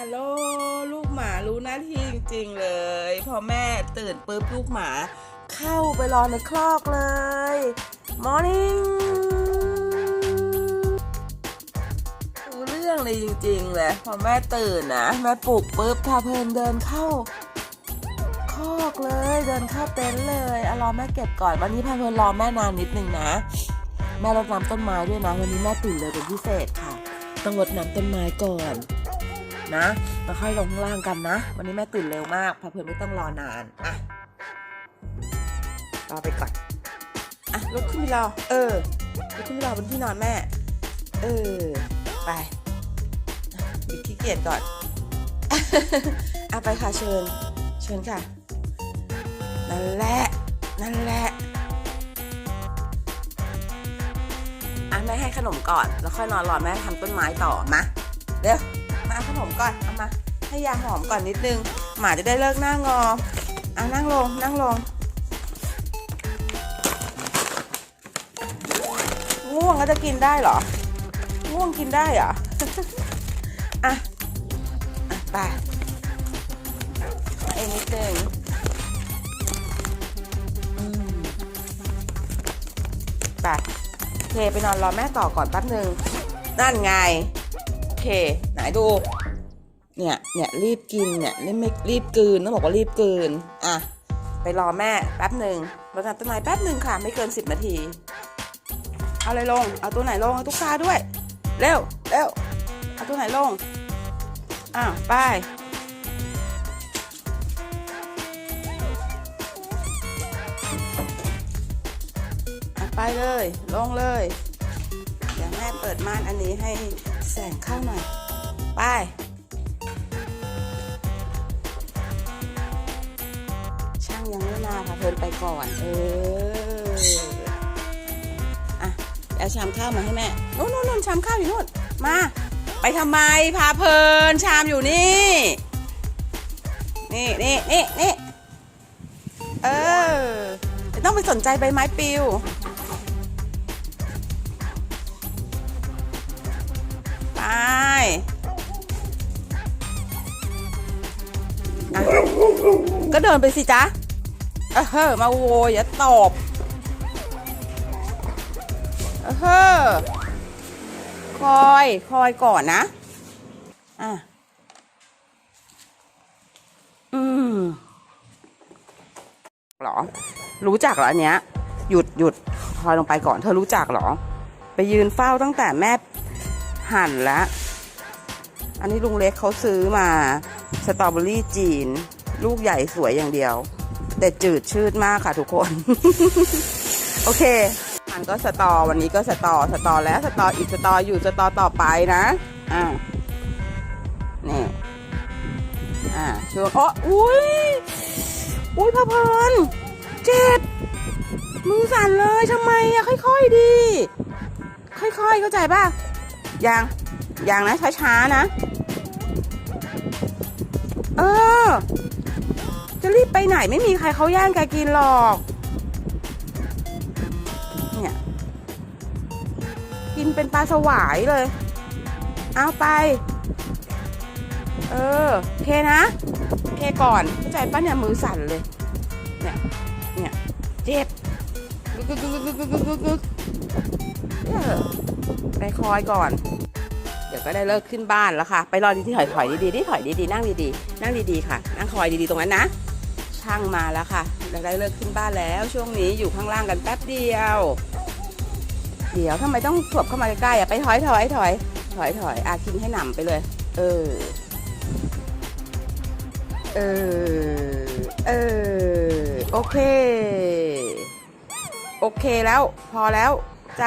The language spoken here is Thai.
ฮัลโหลลูกหมารู้หน้าที่จริงๆเลย พอแม่ตื่นปุ๊บลูกหมา เข้าไปรอในคลอกเลย Morning รู้เรื่องเลยจริงๆเลยพอแม่ตื่นนะแม่ปลุกปุ๊บพาเพลินเดินเข้าคอกเลยเดินเข้าเต็นท์เลยอรอแม่เก็บก่อนวันนี้พาเพลินรอแม่นานนิดนึงนะ แม่รดน้ำต้นไม้ด้วยนะ วันนี้แม่ตื่นเลยเป็นพิเศษค่ะ ต้องรดน้ำต้นไม้ก่อน นะแล้วค่อยลงล่างกันนะ วันนี้แม่ตื่นเร็วมากพาเพื่อนไม่ต้องรอนานอะรอไปก่อนอะลุกขึ้นไปรอ เออลุกขึ้นไปรอบนที่นอนแม่ เออ ไปหยุดขี้เกียจก่อนเอะไปค่ะเชิญ เชิญค่ะ นั่นแหละ นั่นแหละอะแม่ให้ขนมก่อน แล้วค่อยนอนรอแม่ทำต้นไม้ต่อมาเร็ว เอาขนมก่อน เอามาให้ยาหอมก่อนนิดนึง หมาจะได้เลิกหน้างอเอะนั่งลง นั่งลง ง่วงก็จะกินได้เหรอ ง่วงกินได้เหรอ อะ อะไปเองนิดนึงไปเคไปนอนรอแม่ต่อก่อนแป๊บนึง นั่นไง เคไหนดู เนี่ยเนี่ยรีบกินเนี่ยรีบไม่รีบกืนต้องบอกว่ารีบกืนอะไปรอแม่แป๊บหนึ่งรดน้ำต้นไม้แป๊บหนึ่งค่ะ ไม่เกินสิบนาที เอาอะไรลง เอาตัวไหนลงเอาตุ๊กตาด้วย เร็วเร็วเอาตัวไหนลงอ้าวไปไปเลย ลงเลย เดี๋ยวแม่เปิดม่านอันนี้ให้ แสงข้าหน่อย ไป ช่างยังไม่มาค่ะเพิ่นไปก่อน เออ อะเอาชามข้าวมาให้แม่นู่นนู่นนู่นชามข้าวอยู่นู่น มา ไปทำไม พาเพลิน ชามอยู่นี่ นี่นี่นี่นี่เออ ต้องไปสนใจใบไม้ปลิว ก็เดินไปสิจ๊ะเออเฮ้อมาโวยอย่าตอบเออเฮ้อคอยคอยก่อนนะ อะ อืมหรอ รู้จักเหรออันเนี้ย หยุดหยุดคอยลงไปก่อน เธอรู้จักเหรอ ไปยืนเฝ้าตั้งแต่แม่หั่นแล้ว อันนี้ลุงเล็กเขาซื้อมา สตรอเบอรี่จีน ลูกใหญ่สวยอย่างเดียว แต่จืดชืดมากค่ะทุกคน โอเคมันก็สตอวันนี้ก็สตอสตอแล้วสตออีกสตออยู่สตอต่อไปนะ อ่านี่อ่าช่วงอ๋ออุ้ยอุ้ยพะเพลินเจ็บมือสั่นเลยทำไมอะค่อย ๆดี ค่อยๆเข้าใจป่ะยังยังนะช้าๆนะ เออ จะรีบไปไหนไม่มีใครเขาแย่งแกกินหรอก เนี่ย กินเป็นปลาสวายเลย เอาไป เออเคนะเคก่อนเข้าใจป้ะเนี่ยมือสั่นเลย เนี่ย เนี่ย เจ็บไปคอยก่อน เดี๋ยวก็ได้เลิกขึ้นบ้านแล้วค่ะ ไปรอดีที่ถอยถอยดีๆที่ถอยดีดีนั่งดีดีนั่งดีดีค่ะ นั่งคอยดีดีตรงนั้นนะ ช่างมาแล้วค่ะเราได้เลิกขึ้นบ้านแล้ว ช่วงนี้อยู่ข้างล่างกันแป๊บเดียว เดี๋ยวทำไมต้องถวบเข้ามาใกล้ๆอะไปถอยถอยถอยถอยถอยอากินให้หนำไปเลย เออ เออ เออ โอเค โอเคแล้ว พอแล้วใจ